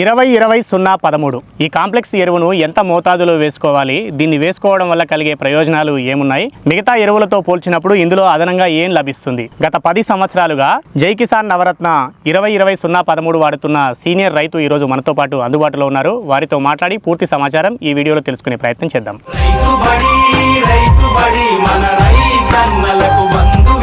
ఇరవై ఇరవై సున్నా పదమూడు. ఈ కాంప్లెక్స్ ఎరువును ఎంత మోతాదులో వేసుకోవాలి? దీన్ని వేసుకోవడం వల్ల కలిగే ప్రయోజనాలు ఏమున్నాయి? మిగతా ఎరువులతో పోల్చినప్పుడు ఇందులో అదనంగా ఏం లభిస్తుంది? గత పది సంవత్సరాలుగా జై కిసాన్ నవరత్న ఇరవై ఇరవై సున్నా పదమూడు వాడుతున్న సీనియర్ రైతు ఈరోజు మనతో పాటు అందుబాటులో ఉన్నారు. వారితో మాట్లాడి పూర్తి సమాచారం ఈ వీడియోలో తెలుసుకునే ప్రయత్నం చేద్దాం. రైతు బడి రైతు బడి మన రైతన్నలకు బంధు.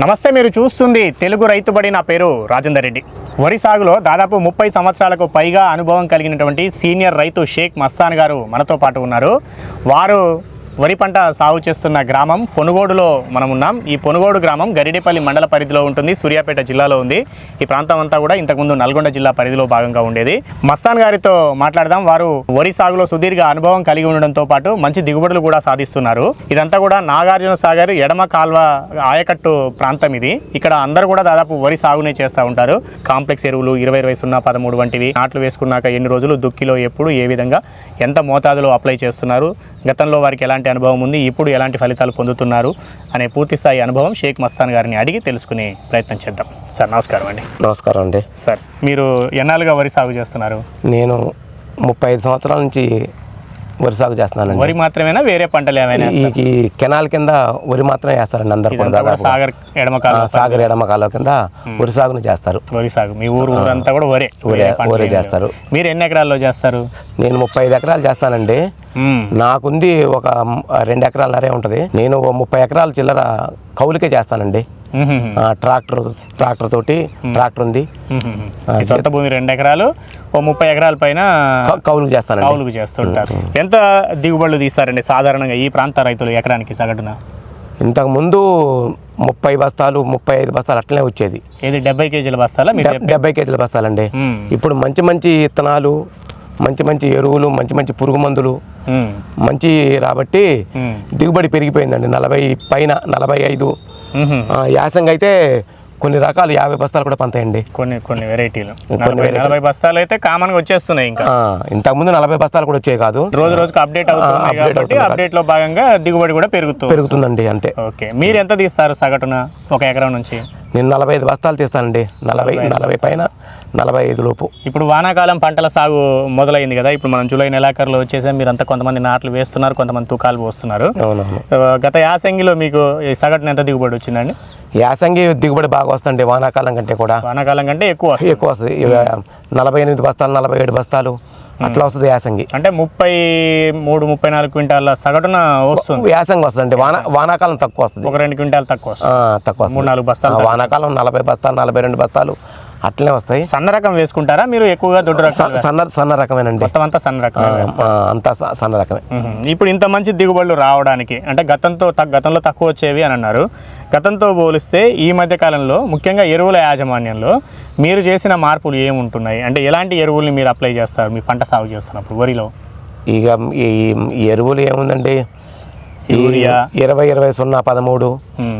నమస్తే మీరు చూస్తుంది తెలుగు రైతుబడి నా పేరు రాజేందర్ రెడ్డి. వరి సాగులో దాదాపు ముప్పై సంవత్సరాలకు పైగా అనుభవం కలిగినటువంటి సీనియర్ రైతు షేక్ మస్తాన్ గారు మనతో పాటు ఉన్నారు. వారు వరి పంట సాగు చేస్తున్న గ్రామం పొనుగోడులో మనం ఉన్నాం. ఈ పొనుగోడు గ్రామం గరిడేపల్లి మండల పరిధిలో ఉంటుంది. సూర్యాపేట జిల్లాలో ఉంది. ఈ ప్రాంతం అంతా కూడా ఇంతకుముందు నల్గొండ జిల్లా పరిధిలో భాగంగా ఉండేది. మస్తాన్ గారితో మాట్లాడదాం. వారు వరి సాగులో సుదీర్ఘ అనుభవం కలిగి ఉండడంతో పాటు మంచి దిగుబడులు కూడా సాధిస్తున్నారు. ఇదంతా కూడా నాగార్జున సాగర్ ఎడమ కాల్వ ఆయకట్టు ప్రాంతం ఇది. ఇక్కడ అందరూ కూడా దాదాపు వరి సాగునే చేస్తూ ఉంటారు. కాంప్లెక్స్ ఎరువులు ఇరవై ఇరవై సున్నా పదమూడు వంటివి. నాట్లు వేసుకున్నాక ఎన్ని రోజులు దుక్కిలో ఎప్పుడు ఏ విధంగా ఎంత మోతాదులో అప్లై చేస్తున్నారు? గతంలో వారికి ఎలాంటి అనుభవం ఉంది ఇప్పుడు ఎలాంటి ఫలితాలు పొందుతున్నారు అనే పూర్తి స్థాయి అనుభవం షేక్ మస్తాన్ గారిని అడిగి తెలుసుకునే ప్రయత్నం చేద్దాం. సార్ నమస్కారం అండి. నమస్కారం అండి. సార్ మీరు ఎన్నాళ్ళుగా వరి సాగు చేస్తున్నారు? నేను ముప్పై ఐదు సంవత్సరాల నుంచి వరి సాగు చేస్తున్నానండి. వరి మాత్రమేనా వేరే పంటలు ఏమైనా ఈ కెనాల్ కింద వరి మాత్రమే వేస్తారండి అందరు కూడా సాగర్ ఎడమకాలం సాగర్ ఎడమ కాలువ కింద వరి సాగును చేస్తారు. వరి సాగు మీ ఊరు ఊరంతా కూడా వరే వరే-. చేస్తారు. మీరు ఎన్ని ఎకరాల్లో చేస్తారు? నేను ముప్పై ఐదు ఎకరాలు చేస్తానండి. నాకుంది ఒక రెండు ఎకరాలన్నరే ఉంటుంది. నేను ముప్పై ఎకరాల చిల్లర కౌలుకే చేస్తానండి. ట్రాక్టర్ ట్రాక్టర్ తోటి ట్రాక్టర్ ఉంది. సొంత భూమి రెండు ఎకరాలు ఓ ముప్పై ఎకరాల పైన కౌలుకు చేస్తానండి. కౌలుకు చేస్తుంటారు. ఎంత దిగుబడులు తీస్తారండి సాధారణంగా ఈ ప్రాంత రైతులు ఎకరానికి సగటున? ఇంతకు ముందు ముప్పై బస్తాలు ముప్పై ఐదు బస్తాలు అట్లనే వచ్చేది. ఏది డెబ్బై కేజీల బస్తాలా డెబ్బై కేజీల బస్తాలండి. ఇప్పుడు మంచి మంచి విత్తనాలు మంచి మంచి ఎరువులు మంచి మంచి పురుగు మందులు. మంచి రాబట్టి. దిగుబడి పెరిగిపోయిందండి నలభై పైన నలభై ఐదు యాసంగి అయితే కొన్ని రకాలు యాభై బస్తాలు కూడా పంతాయండి. కొన్ని కొన్ని వెరైటీలు. కొన్ని నలభై బస్తాలు అయితే కామన్గా వచ్చేస్తున్నాయి ఇంకా. ఇంతకుముందు నలభై బస్తాలు కూడా వచ్చాయి కాదు. రోజు రోజుకి అప్డేట్ అవుతుంది. అప్డేట్లో భాగంగా దిగుబడి కూడా పెరుగుతుంది పెరుగుతుందండి అంతే. ఓకే. మీరు ఎంత తీస్తారు సగటున ఒక ఎకరం నుంచి? నేను నలభై ఐదు బస్తాలు తీస్తానండి. నలభై నలభై పైన నలభై ఐదు లోపు. ఇప్పుడు వానాకాలం పంటల సాగు మొదలైంది కదా. ఇప్పుడు మనం జూలై నెలాఖరులో వచ్చేసాం. మీరంతా కొంతమంది నాట్లు వేస్తున్నారు కొంతమంది తూకాలు పోస్తున్నారు. గత యాసంగిలో మీకు సగటున ఎంత దిగుబడి వచ్చిందండి? యాసంగి దిగుబడి బాగా వస్తుంది వానాకాలం కంటే కూడా. వానాకాలం కంటే ఎక్కువ. ఎక్కువ వస్తుంది. నలభై ఎనిమిది బస్తాలు నలభై ఏడు బస్తాలు అట్లా వస్తుంది యాసంగి. అంటే ముప్పై మూడు ముప్పై నాలుగు క్వింటాల సగటున వస్తుంది. యాసంగి వస్తుంది వాన వానాకాలం తక్కువ వస్తుంది. ఒక రెండు క్వింటాలు తక్కువ తక్కువ మూడు నాలుగు బస్తాలు వానాకాలం నలభై బస్తాలు నలభై రెండు బస్తాలు అట్లనే వస్తాయి. సన్న రకం వేసుకుంటారా? మీరు ఎక్కువగా దొడ్డు రకం సన్న సన్న రకమేనండి. మొత్తం అంతా సన్న రకం అంతా సన్న రకమే. ఇప్పుడు ఇంత మంచి దిగుబడులు రావడానికి అంటే గతంతో గతంలో తక్కువ వచ్చేవి అని అన్నారు. గతంతో పోలిస్తే ఈ మధ్య కాలంలో ముఖ్యంగా ఎరువుల యాజమాన్యంలో మీరు చేసిన మార్పులు ఏముంటున్నాయి? అంటే ఎలాంటి ఎరువుల్ని మీరు అప్లై చేస్తారు? మీ పంట సాగు చేస్తున్నప్పుడు వరిలో? ఇక ఈ ఎరువులు ఏముందండి? యూరియా. ఇరవై ఇరవై సున్నా పదమూడు.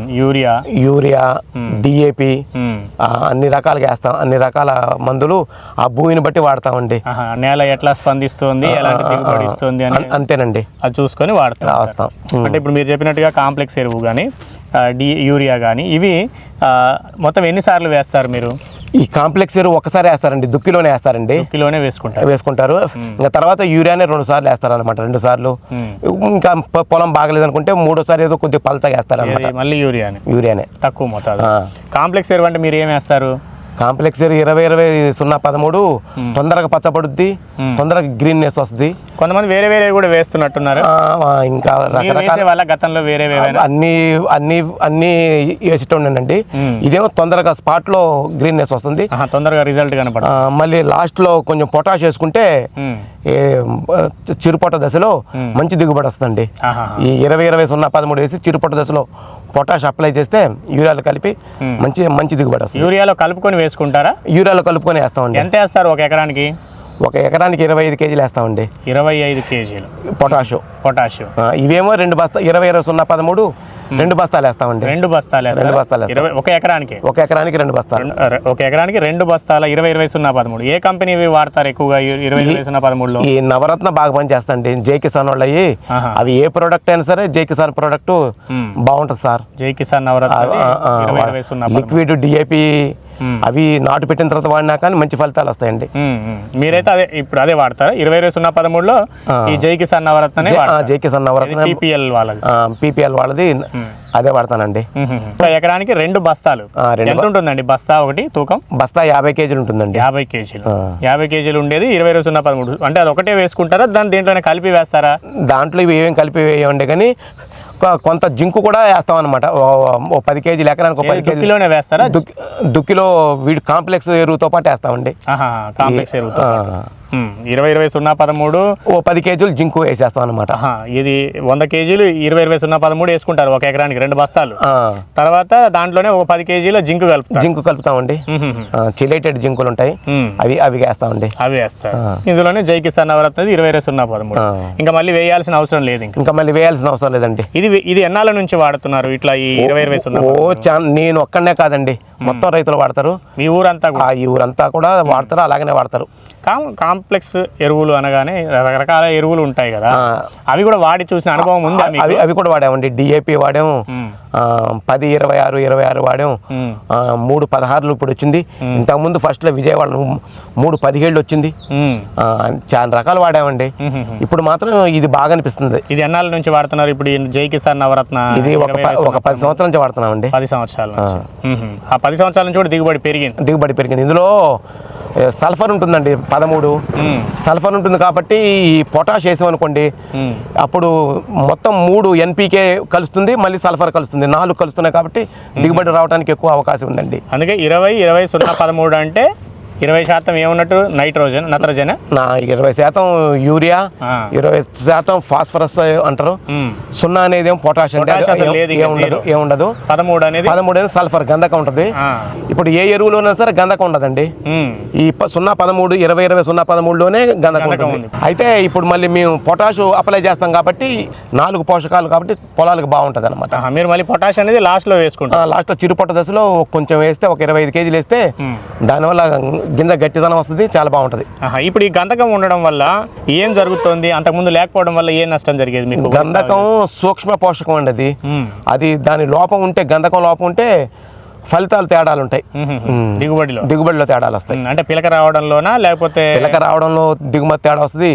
యూరియా. Urea DAP. అన్ని రకాలుగా వేస్తాం. అన్ని రకాల మందులు ఆ భూమిని బట్టి వాడతామండి. నేల ఎట్లా స్పందిస్తుంది? ఎలాంటి దిగుబడి ఇస్తుంది అని అన్- అంతేనండి. అది చూసుకొని వాడతాం. వస్తాం. అంటే ఇప్పుడు మీరు చెప్పినట్టుగా కాంప్లెక్స్ ఎరువు కానీ డి యూరియా కానీ ఇవి మొత్తం ఎన్నిసార్లు వేస్తారు మీరు? ఈ కాంప్లెక్స్ ఎరువు ఒక్కసారి వేస్తారండి దుక్కిలోనే వేస్తారండి. కిలోనే వేసుకుంటారు. వేసుకుంటారు. ఇంకా తర్వాత యూరియానే రెండు సార్లు వేస్తారు అనమాట రెండు సార్లు. ఇంకా పొలం బాగలేదు అనుకుంటే మూడోసారి ఏదో కొద్దిగా పలచగా వేస్తారు అనమాట ఏది? మళ్ళీ యూరియాని. యూరియానే. తక్కువ మోతాదు. కాంప్లెక్స్ ఎరువు అంటే మీరు ఏం వేస్తారు? కాంప్లెక్స్ ఇరవై ఇరవై సున్నా పదమూడు తొందరగా పచ్చబడుద్ది తొందరగా గ్రీన్నెస్ వస్తుంది. కొంతమంది వేరే వేరే కూడా వేస్తున్నట్టున్నారు. ఇంకా రకరకాల గతంలో వేరే వేరే అన్ని అన్ని అన్ని మ్మ్. ఇదేమో తొందరగా స్పాట్లో గ్రీన్నెస్ వస్తుంది. తొందరగా రిజల్ట్ ఆ, కనపడదు మళ్ళీ లాస్ట్లో కొంచెం పొటాష్ వేసుకుంటే చిరుపొట్ట దశలో మంచి దిగుబడి వస్తుందండి. ఆహా. ఈ ఇరవై ఇరవై సున్నా పదమూడు వేసి చిరుపొట్ట దశలో పొటాష్ అప్లై చేస్తే యూరియాలు కలిపి మంచి మంచి దిగుబడి వస్తుంది. యూరియాలో కలుపుకొని వేసుకుంటారా? యూరియాలో కలుపుకొని వేస్తామండి. ఎంత వేస్తారు ఒక ఎకరానికి? ఒక ఎకరానికి ఇరవై ఐదు కేజీలు వేస్తామండి. ఇరవై ఐదు కేజీలు. పొటాషు. పొటాషియం ఆ, ఇవేమో రెండు బస్తా ఇరవై ఇరవై సున్నా పదమూడు రెండు బస్తాలు వేస్తామండి రెండు బస్తాలు? రెండు బస్తాలు. ఇరవై ఒక ఎకరానికి ఒక ఎకరానికి రెండు బస్తాలు ఒక ఎకరానికి రెండు బస్తాల ఇరవై ఇరవై సున్నా పదమూడు ఏ కంపెనీ వాడతారు ఎక్కువగా ఇరవై ఇరవై సున్నా పదమూడులో ఈ నవరత్న బాగా పనిచేస్తాండి జై కిసాన్ వాళ్ళు అయ్యి. అవి ఏ ప్రోడక్ట్ అయినా సరే జై కిసాన్ ప్రోడక్ట్. బాగుంటుంది సార్ జై కిసాన్ నవరత్న లిక్విడ్ డిఏపి. అవి నాటు పెట్టిన తర్వాత వాడినా కానీ మంచి ఫలితాలు వస్తాయండి. మీరైతే అదే ఇప్పుడు అదే వాడతారా? ఇరవై ఇరవై సున్నా పదమూడులో. ఈ జై కిసాన్ నవరత్ననే జై- కిసాన్ నవరత్న PPL వాళ్ళది. పీపీఎల్ వాళ్ళది అదే వాడతానండి. ఎకరానికి రెండు బస్తాలు. ఎంత ఉంటుందండి? బస్తా ఒకటి తూకం? బస్తా యాభై కేజీలు ఉంటుందండి. యాభై కేజీలు. యాభై కేజీలు ఉండేది ఇరవై ఇరవై సున్నా పదమూడు. అంటే అది ఒకటే వేసుకుంటారా? దాన్ని దీంట్లోనే కలిపి వేస్తారా? దాంట్లో ఇవి ఏమేమి కలిపి వేయండి కానీ కొంత జింకు కూడా వేస్తాం అనమాట ఓ పది కేజీలు ఎకరానికి పది కేజీలు దుక్కిలోనే వేస్తారా? దుక్- దుక్కిలో వీడి కాంప్లెక్స్ ఎరువుతో పాటు వేస్తామండి. కాంప్లెక్స్ ఉమ్, ఇరవై ఇరవై సున్నా పదమూడు. ఓ పది కేజీలు జింకు వేసేస్తాం అనమాట ఇది వంద కేజీలు ఇరవై ఇరవై సున్నా పదమూడు వేసుకుంటారు ఒక ఎకరానికి రెండు బస్తాలు. తర్వాత దాంట్లోనే ఒక పది కేజీల జింకు కలుపుతారు. జింకు కలుపుతామండి. చిలేటెడ్ జింకులు ఉంటాయి. అవి అవి వేస్తామండి. అవి వేస్తారు. ఇందులోనే జై కిసాన్ నవరత్నది ఇరవై ఇరవై సున్నా పదమూడు. ఇంకా మళ్ళీ వేయాల్సిన అవసరం లేదు ఇంకా. మళ్ళీ వేయాల్సిన అవసరం లేదండి. ఇది ఇది ఎన్నాళ్ళ నుంచి వాడుతున్నారు ఇట్లా ఈ ఇరవై ఇరవై సున్నా ఓ నేను ఒక్కడనే కాదండి. మొత్తం రైతులు వాడతారు. మీ ఊరంతా ఈ ఊరంతా కూడా వాడతారు అలాగనే వాడతారు. కాంప్లెక్స్ ఎరువులు అనగానే రకరకాల ఎరువులు ఉంటాయి కదా. అవి కూడా వాడి చూసిన అనుభవం ఉందా అవి అవి కూడా వాడామండి. డిఏపి వాడాము. పది ఇరవై ఆరు ఇరవై ఆరు వాడాము. మూడు పదహారులు ఇప్పుడు వచ్చింది. ఇంతకుముందు ఫస్ట్లో విజయవాడ మూడు పదిహేళ్ళు వచ్చింది. చాలా రకాలు వాడామండి. ఇప్పుడు మాత్రం ఇది బాగా అనిపిస్తుంది. ఇది ఎన్నాళ్ళ నుంచి వాడుతున్నారు? ఇప్పుడు జై కిసాన్ నవరత్న ఇది ఒక ఒక పది సంవత్సరాల నుంచి వాడుతున్నామండి. పది సంవత్సరాల. ఆ పది సంవత్సరాల నుంచి కూడా దిగుబడి పెరిగింది. దిగుబడి పెరిగింది. ఇందులో సల్ఫర్ ఉంటుందండి పదమూడు. సల్ఫర్ ఉంటుంది కాబట్టి ఈ పొటాష్ వేసామనుకోండి. అప్పుడు మొత్తం మూడు ఎన్పీకే కలుస్తుంది మళ్ళీ సల్ఫర్ కలుస్తుంది నాలుగు కలుస్తున్నాయి కాబట్టి దిగుబడి రావడానికి ఎక్కువ అవకాశం ఉందండి అందుకే ఇరవై ఇరవై సున్నా పదమూడు అంటే ఇరవై శాతం ఏమున్నట్టు నైట్రోజన్ నత్రజన్ నా ఇరవై శాతం యూరియా. ఇరవై శాతం ఫాస్ఫరస్ అంటారు. సున్నా అనేది ఏం పొటాష్ అండి పొటాష్ అసలు లేదు ఇంకా ఏముండదు. ఏముండదు పదమూడు అనేది పదమూడు అనేది సల్ఫర్ గంధకం ఉంటుంది. ఇప్పుడు ఏ ఎరువులోనైనా సరే గంధకం ఉండదండి. ఈ సున్నా పదమూడు ఇరవై ఇరవై సున్నా పదమూడులోనే గంధకం ఉంటుంది. అయితే ఇప్పుడు మళ్ళీ మేము పొటాష్ అప్లై చేస్తాం కాబట్టి నాలుగు పోషకాలు కాబట్టి పొలాలకు బాగుంటుంది అనమాట మీరు మళ్ళీ పొటాష్ అనేది లాస్ట్లో వేసుకుంటారు లాస్ట్లో చిరుపొట్ట దశలో కొంచెం వేస్తే ఒక ఇరవై ఐదు కేజీలు వేస్తే. దానివల్ల గింజ గట్టిదనం వస్తుంది చాలా బాగుంటుంది. ఇప్పుడు ఈ గంధకం ఉండడం వల్ల ఏం జరుగుతుంది? అంతకుముందు లేకపోవడం వల్ల ఏం నష్టం జరిగేది మీకు? గంధకం సూక్ష్మ పోషకం అండి. అది దాని లోపం ఉంటే గంధకం లోపం ఉంటే ఫలితాలు తేడాలు ఉంటాయి. దిగుబడిలో. దిగుబడిలో తేడాలు వస్తాయి. అంటే పిలక రావడంలోనా లేకపోతే పిలక రావడంలో దిగుమతి తేడా వస్తుంది.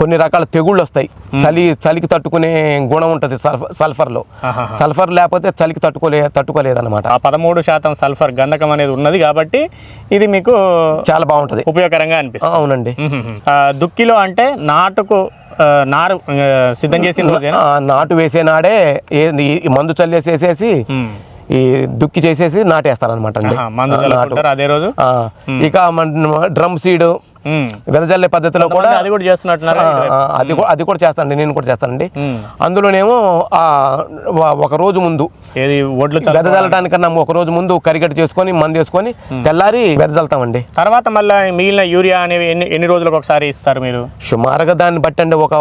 కొన్ని రకాల తెగుళ్ళు వస్తాయి. చలి చలికి తట్టుకునే గుణం ఉంటుంది సల్ఫర్ సల్ఫర్లో. ఆహాహా. సల్ఫర్ లేకపోతే చలికి తట్టుకోలే తట్టుకోలేదన్నమాట. ఆ పదమూడు శాతం సల్ఫర్ గంధకం అనేది ఉన్నది కాబట్టి ఇది మీకు చాలా బాగుంటుంది. ఉపయోగకరంగా అనిపిస్తుంది. అవునండి. దుక్కిలో అంటే నాటుకు నారు సిద్ధం చేసిన నాటు వేసే నాడే మందు చల్లేసేసేసి. ఈ దుక్కి చేసేసి నాటేస్తారనమాట అండి. అదే రోజు? ఇక మన డ్రమ్ సీడ్. వెదజల్లే పద్ధతిలో కూడా అది కూడా చేస్తున్నట్టున్నారు అది కూడా అది కూడా చేస్తానండి నేను కూడా చేస్తానండి. అందులోనేమో ఒక రోజు ముందు ఒడ్లు వెదజల్లడానికన్నా ఒక రోజు ముందు కరిగట్టు చేసుకొని మందు వేసుకొని తెల్లారి వెదజల్తామండి. తర్వాత మళ్ళీ మిగిలిన యూరియా అనేవి ఎన్ని ఎన్ని రోజులకు ఒకసారి ఇస్తారు మీరు? సుమారుగా దాన్ని బట్టండి ఒక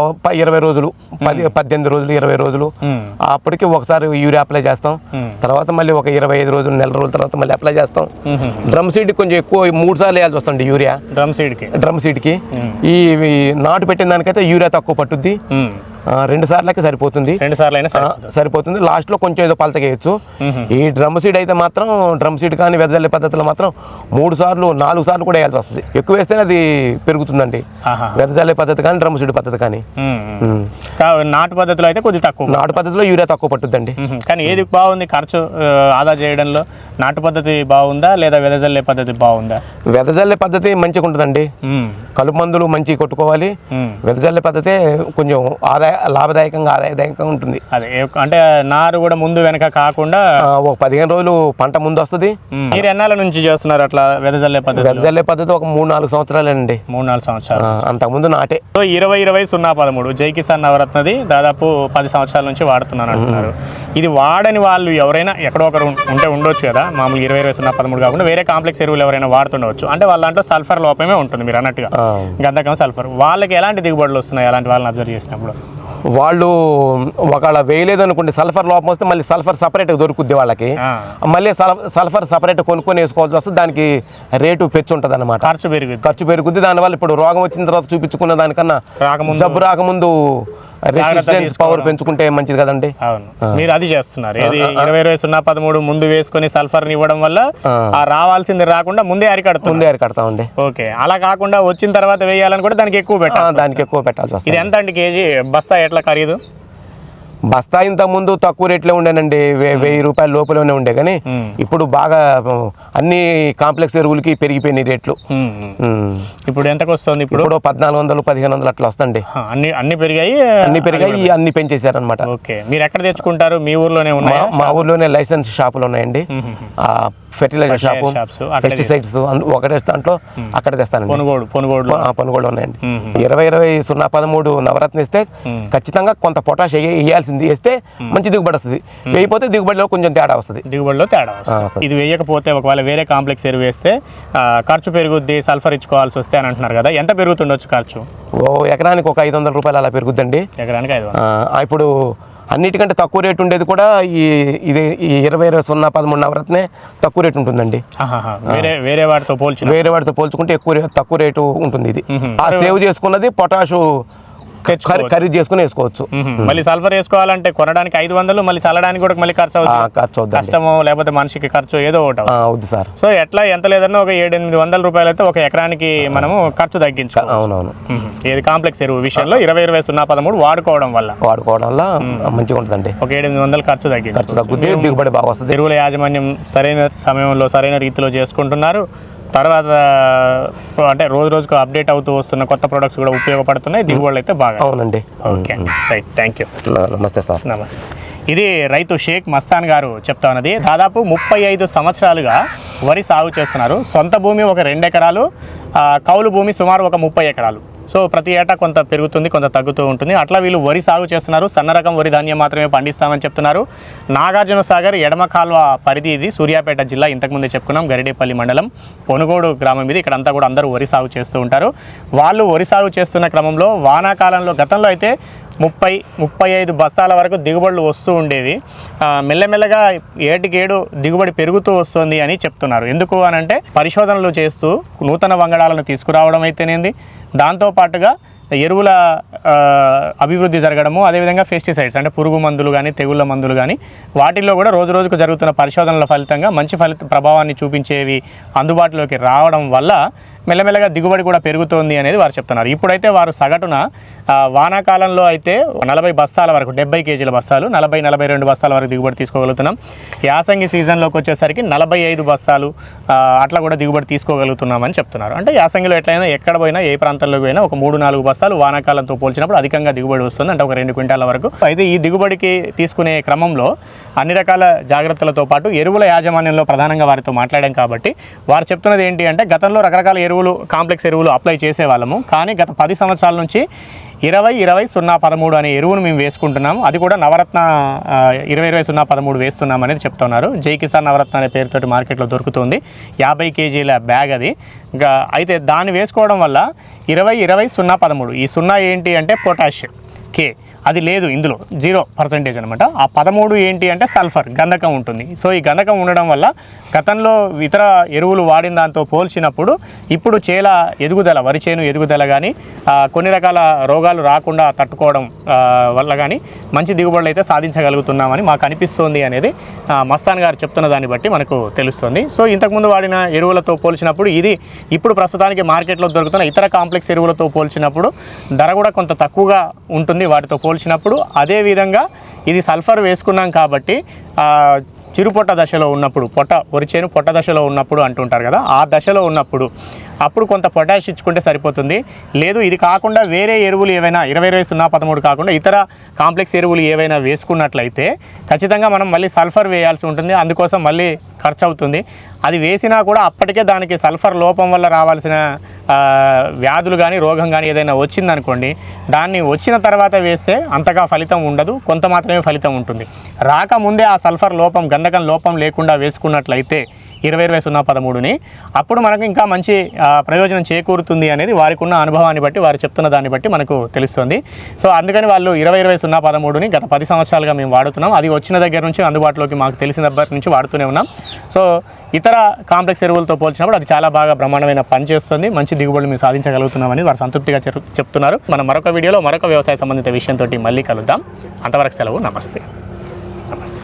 ఇరవై రోజులు పది పద్దెనిమిది రోజులు ఇరవై రోజులు. అప్పటికి ఒకసారి యూరియా అప్లై చేస్తాం. తర్వాత మళ్ళీ ఒక ఇరవై ఐదు రోజులు నెల రోజుల తర్వాత మళ్ళీ అప్లై చేస్తాం. డ్రమ్ సీడ్ కొంచెం ఎక్కువ మూడు సార్లు వేయాల్సి వస్తుంది యూరియా. డ్రమ్ సీడ్కి. డ్రమ్ సీడ్కి. ఈ నాటు పెట్టిన దానికైతే యూరియా తక్కువ పట్టుద్ది. రెండు సార్లకి సరిపోతుంది. రెండు సార్లు అయినా సరిపోతుంది. సరిపోతుంది. లాస్ట్లో కొంచెం ఏదో పలచగేయచ్చు. ఈ డ్రమ్ సీడ్ అయితే మాత్రం డ్రమ్ సీడ్ కానీ వెదజల్లే పద్ధతిలో మాత్రం మూడు సార్లు నాలుగు సార్లు కూడా వేయాల్సి వస్తుంది. ఎక్కువ వేస్తేనే అది పెరుగుతుందండి. వెదజల్లే పద్ధతి కానీ డ్రమ్ సీడ్ పద్ధతి కానీ. నాటు పద్ధతిలో అయితే కొద్దిగా తక్కువ నాటు పద్ధతిలో యూరియా తక్కువ పట్టుద్దండి. కానీ ఏది బాగుంది? ఖర్చు ఆదా చేయడంలో నాటు పద్ధతి బాగుందా లేదా వెదజల్లే పద్ధతి బాగుందా? వెదజల్లే పద్ధతి మంచిగా ఉంటుందండి. కలుపు మందులు మంచి కొట్టుకోవాలి. వెదజల్లే పద్ధతే కొంచెం ఆదాయ లాభదాయకంగా ఆదాయదాయకంగా ఉంటుంది. అదే అంటే నారు కూడా ముందు వెనక కాకుండా ఒక పదిహేను రోజులు పంట ముందు వస్తుంది. మీరు ఎన్నాళ్ళ నుంచి చేస్తున్నారు అట్లా వెదజల్లే పద్ధతి వెదజల్లే పద్ధతి ఒక మూడు నాలుగు సంవత్సరాలేనండి. మూడు నాలుగు సంవత్సరాలు. అంతకుముందు నాటే. సో ఇరవై ఇరవై సున్నా పదమూడు జై కిసాన్ నవరత్నది దాదాపు పది సంవత్సరాల నుంచి వాడుతున్నాను అంటున్నారు. ఇది వాడని వాళ్ళు ఎవరైనా ఎక్కడో ఒకరు ఉంటే ఉండొచ్చు కదా మామూలు ఇరవై ఇరవై సున్నా పదమూడు కాకుండా వేరే కాంప్లెక్స్ ఎరువులు ఎవరైనా వాడుతుండవచ్చు. అంటే వాళ్ళ దాంట్లో సల్ఫర్ లోపమే ఉంటుంది మీరు అన్నట్టుగా. గంధకం సల్ఫర్. వాళ్ళకి ఎలాంటి దిగుబడులు వస్తున్నాయి అలాంటి వాళ్ళని అబ్జర్వ్ చేసినప్పుడు? వాళ్ళు ఒకవేళ వేయలేదు అనుకోండి సల్ఫర్ లోపం వస్తే మళ్ళీ సల్ఫర్ సపరేట్గా దొరుకుద్ది వాళ్ళకి. మళ్ళీ సల్- సల్ఫర్ సపరేట్ కొనుక్కొని వేసుకోవాల్సి వస్తుంది దానికి రేటు పెంచి ఉంటుంది అనమాట ఖర్చు పెరుగుద్ది. ఖర్చు పెరుగుద్ది. దానివల్ల ఇప్పుడు రోగం వచ్చిన తర్వాత చూపించుకున్న దానికన్నా జబ్బు రాకముందు రెసిస్టెన్స్. పవర్ పెంచుకుంటే మంచిది కదండి? అవును. మీరు అది చేస్తున్నారు. ఏది ఇరవై ఇరవై సున్నా పదమూడు ముందు వేసుకొని సల్ఫర్ ఇవ్వడం వల్ల ఆ. రావాల్సింది రాకుండా ముందే అరికడుతుంది ముందే అరికడతామండి. ఓకే. అలా కాకుండా వచ్చిన తర్వాత వేయాలని కూడా దానికి ఎక్కువ పెట్టాలి దానికి ఎక్కువ పెట్టాల్సి ఇది ఎంత అండి కేజీ? బస్తా ఎట్లా ఖరీదు? బస్తా ఇంత ముందు తక్కువ రేట్లో ఉండేనండి వెయ్యి రూపాయల లోపలనే ఉండే కానీ. ఇప్పుడు బాగా అన్ని కాంప్లెక్స్ ఎరువులకి పెరిగిపోయినాయి రేట్లు. ఇప్పుడు ఎంతకు వస్తుంది ఇప్పుడు పద్నాలుగు వందలు పదిహేను వందలు అట్లా వస్తుంది అన్ని అన్ని పెరిగాయి అన్ని పెరిగాయి అన్ని పెంచేశారనమాట ఓకే. మీరు ఎక్కడ తెచ్చుకుంటారు? మీ ఊర్లోనే మా ఉన్నాయా? మా ఊర్లోనే లైసెన్స్ షాపులు ఉన్నాయండి. ఫెర్టిలైజర్ షాపు పెస్టిసైడ్స్ ఒకటే దాంట్లో అక్కడ కొనుగోడులో ఆ పనుగోళ్ళు ఉన్నాయండి. ఇరవై ఇరవై సున్నా పదమూడు నవరత్న ఇస్తే. ఖచ్చితంగా కొంత పొటాష్ వేయ- వేయాల్సింది వేస్తే మంచి దిగుబడి వస్తుంది. వేయకపోతే దిగుబడిలో కొంచెం తేడా వస్తుంది. దిగుబడిలో తేడా వస్తుంది. ఇది వేయకపోతే ఒకవేళ వేరే కాంప్లెక్స్ ఎరువు వేస్తే ఖర్చు పెరుగుద్ది సల్ఫర్ ఇచ్చుకోవాల్సి వస్తే అని అంటున్నారు కదా ఎంత పెరుగుతుండొచ్చు ఖర్చు? ఓ ఎకరానికి ఒక ఐదు వందల రూపాయలు అలా పెరుగుద్దండి. ఎకరానికి ఇప్పుడు అన్నిటికంటే తక్కువ రేటు ఉండేది కూడా ఈ ఇది ఈ ఇరవై ఇరవై సున్నా పదమూడు నవరత్నే తక్కువ రేటు ఉంటుందండి. వేరే వేరే వాటితో పోల్చిన వేరే వాటితో పోల్చుకుంటే ఎక్కువ తక్కువ రేటు ఉంటుంది ఇది. ఆ సేవ్ చేసుకున్నది పొటాషు. ఖరీదు చేసుకుని వేసుకోవచ్చు. మళ్ళీ సల్ఫర్ వేసుకోవాలంటే కొనడానికి ఐదు వందలు మళ్ళీ చల్లడానికి కూడా మళ్ళీ ఖర్చు అవుతుంది ఖర్చు అవుద్దండి. కష్టమో లేకపోతే మనిషికి ఖర్చు ఏదో ఒకటి అవుతుంది. సార్. సో ఎట్లా ఎంత లేదన్నా ఒక ఏడు ఎనిమిది వందల రూపాయలు అయితే ఒక ఎకరానికి మనము ఖర్చు తగ్గించుకోవాలి అవునవును. ఏది కాంప్లెక్స్ ఎరువు విషయంలో ఇరవై ఇరవై సున్నా పదమూడు వాడుకోవడం వల్ల. వాడుకోవడం వల్ల మంచిగా ఉంటుందండి. ఒక ఎనిమిది వందలు ఖర్చు తగ్గించు ఖర్చు తగ్గుద్ది దిగుబడి బాగా వస్తుంది. ఎరువుల యాజమాన్యం సరైన సమయంలో సరైన రీతిలో చేసుకుంటున్నారు. తర్వాత అంటే రోజు రోజుకు అప్డేట్ అవుతూ వస్తున్న కొత్త ప్రొడక్ట్స్ కూడా ఉపయోగపడుతున్నాయి. దిగుబడులు అయితే బాగా అవునండి. ఓకే రైట్ థ్యాంక్ యూ నమస్తే సార్. నమస్తే. ఇది రైతు షేక్ మస్తాన్ గారు చెప్తా ఉన్నది. దాదాపు ముప్పై ఐదు సంవత్సరాలుగా వరి సాగు చేస్తున్నారు. సొంత భూమి ఒక రెండు ఎకరాలు కౌలు భూమి సుమారు ఒక ముప్పై ఎకరాలు. సో ప్రతి ఏటా కొంత పెరుగుతుంది కొంత తగ్గుతూ ఉంటుంది. అట్లా వీళ్ళు వరి సాగు చేస్తున్నారు. సన్న రకం వరి ధాన్యం మాత్రమే పండిస్తామని చెప్తున్నారు. నాగార్జున సాగర్ ఎడమ కాల్వ పరిధి ఇది. సూర్యాపేట జిల్లా ఇంతకుముందే చెప్పుకున్నాం. గరిడేపల్లి మండలం పొనుగోడు గ్రామం ఇది. ఇక్కడంతా కూడా అందరూ వరి సాగు చేస్తూ ఉంటారు. వాళ్ళు వరి సాగు చేస్తున్న క్రమంలో వానాకాలంలో గతంలో అయితే ముప్పై ముప్పై ఐదు బస్తాల వరకు దిగుబడులు వస్తూ ఉండేవి. మెల్లమెల్లగా ఏటికేడు దిగుబడి పెరుగుతూ వస్తుంది అని చెప్తున్నారు. ఎందుకు అని అంటే పరిశోధనలు చేస్తూ నూతన వంగడాలను తీసుకురావడం అయితేనేది. దాంతోపాటుగా ఎరువుల అభివృద్ధి జరగడము అదేవిధంగా పెస్టిసైడ్స్ అంటే పురుగు మందులు కానీ తెగుళ్ళ మందులు కానీ వాటిల్లో కూడా రోజు రోజుకు జరుగుతున్న పరిశోధనల ఫలితంగా మంచి ఫలిత ప్రభావాన్ని చూపించేవి అందుబాటులోకి రావడం వల్ల మెల్లమెల్లగా దిగుబడి కూడా పెరుగుతోంది అనేది వారు చెప్తున్నారు. ఇప్పుడైతే వారు సగటున వానాకాలంలో అయితే నలభై బస్తాల వరకు డెబ్బై కేజీల బస్తాలు నలభై నలభై రెండు బస్తాల వరకు దిగుబడి తీసుకోగలుగుతున్నాం. యాసంగి సీజన్లోకి వచ్చేసరికి నలభై ఐదు బస్తాలు అట్లా కూడా దిగుబడి తీసుకోగలుగుతున్నామని చెప్తున్నారు. అంటే యాసంగిలో ఎట్లయినా ఎక్కడ పోయినా ఏ ప్రాంతంలో పోయినా ఒక మూడు నాలుగు బస్తాలు వానాకాలంతో పోల్చినప్పుడు అధికంగా దిగుబడి వస్తుంది. అంటే ఒక రెండు క్వింటాల వరకు. అయితే ఈ దిగుబడికి తీసుకునే క్రమంలో అన్ని రకాల జాగ్రత్తలతో పాటు ఎరువుల యాజమాన్యంలో ప్రధానంగా వారితో మాట్లాడాం కాబట్టి వారు చెప్తున్నది ఏంటి అంటే గతంలో రకరకాల ఎరువులు కాంప్లెక్స్ ఎరువులు అప్లై చేసేవాళ్ళము. కానీ గత పది సంవత్సరాల నుంచి ఇరవై ఇరవై సున్నా పదమూడు అనే ఎరువును మేము వేసుకుంటున్నాము. అది కూడా నవరత్న ఇరవై ఇరవై సున్నా పదమూడు వేస్తున్నాం అనేది చెప్తున్నారు. జై కిసాన్ నవరత్న అనే పేరుతోటి మార్కెట్లో దొరుకుతుంది. యాభై కేజీల బ్యాగ్ అది. ఇంకా అయితే దాన్ని వేసుకోవడం వల్ల ఇరవై ఇరవై సున్నా పదమూడు. ఈ సున్నా ఏంటి అంటే పొటాష్ కే. అది లేదు ఇందులో జీరో పర్సెంటేజ్ అనమాట. ఆ పదమూడు ఏంటి అంటే సల్ఫర్ గంధకం ఉంటుంది. సో ఈ గంధకం ఉండడం వల్ల గతంలో ఇతర ఎరువులు వాడిన దాంతో పోల్చినప్పుడు ఇప్పుడు చేల ఎదుగుదల వరి చేను ఎదుగుదల కానీ కొన్ని రకాల రోగాలు రాకుండా తట్టుకోవడం వల్ల కానీ మంచి దిగుబడులు అయితే సాధించగలుగుతున్నామని మాకు అనిపిస్తోంది అనేది మస్తాన్ గారు చెప్తున్న దాన్ని బట్టి మనకు తెలుస్తుంది. సో ఇంతకుముందు వాడిన ఎరువులతో పోల్చినప్పుడు ఇది ఇప్పుడు ప్రస్తుతానికి మార్కెట్లో దొరుకుతున్న ఇతర కాంప్లెక్స్ ఎరువులతో పోల్చినప్పుడు ధర కూడా కొంత తక్కువగా ఉంటుంది వాటితో పోల్చినప్పుడు అదేవిధంగా ఇది సల్ఫర్ వేసుకున్నాం కాబట్టి చిరు చిరుపొట్ట దశలో ఉన్నప్పుడు పొట్ట ఒరిచేను పొట్ట దశలో ఉన్నప్పుడు అంటుంటారు కదా ఆ దశలో ఉన్నప్పుడు అప్పుడు కొంత పొటాష్ ఇచ్చుకుంటే సరిపోతుంది. లేదు ఇది కాకుండా వేరే ఎరువులు ఏవైనా ఇరవై ఇరవై సున్నా పదమూడు కాకుండా ఇతర కాంప్లెక్స్ ఎరువులు ఏవైనా వేసుకున్నట్లయితే ఖచ్చితంగా మనం మళ్ళీ సల్ఫర్ వేయాల్సి ఉంటుంది. అందుకోసం మళ్ళీ ఖర్చు అవుతుంది అది వేసినా కూడా అప్పటికే దానికి సల్ఫర్ లోపం వల్ల రావాల్సిన వ్యాధులు కానీ రోగం కానీ ఏదైనా వచ్చిందనుకోండి దాన్ని వచ్చిన తర్వాత వేస్తే అంతగా ఫలితం ఉండదు కొంత మాత్రమే ఫలితం ఉంటుంది. రాకముందే ఆ సల్ఫర్ లోపం గంధకం లోపం లేకుండా వేసుకున్నట్లయితే ఇరవై ఇరవై సున్నా పదమూడుని అప్పుడు మనకు ఇంకా మంచి ప్రయోజనం చేకూరుతుంది అనేది వారికి ఉన్న అనుభవాన్ని బట్టి వారు చెప్తున్న దాన్ని బట్టి మనకు తెలుస్తుంది. సో అందుకని వాళ్ళు ఇరవై ఇరవై సున్నా పదమూడుని గత పది సంవత్సరాలుగా మేము వాడుతున్నాం. అది వచ్చిన దగ్గర నుంచి అందుబాటులోకి మాకు తెలిసిన దగ్గర నుంచి వాడుతూనే ఉన్నాం. సో ఇతర కాంప్లెక్స్ ఎరువులతో పోల్చినప్పుడు అది చాలా బాగా బ్రహ్మాండమైన పని చేస్తుంది. మంచి దిగుబడులు మేము సాధించగలుగుతున్నామని వారు సంతృప్తిగా చెప్తున్నారు. మనం మరొక వీడియోలో మరొక వ్యవసాయ సంబంధిత విషయంతో మళ్ళీ కలుద్దాం. అంతవరకు సెలవు. నమస్తే. నమస్తే.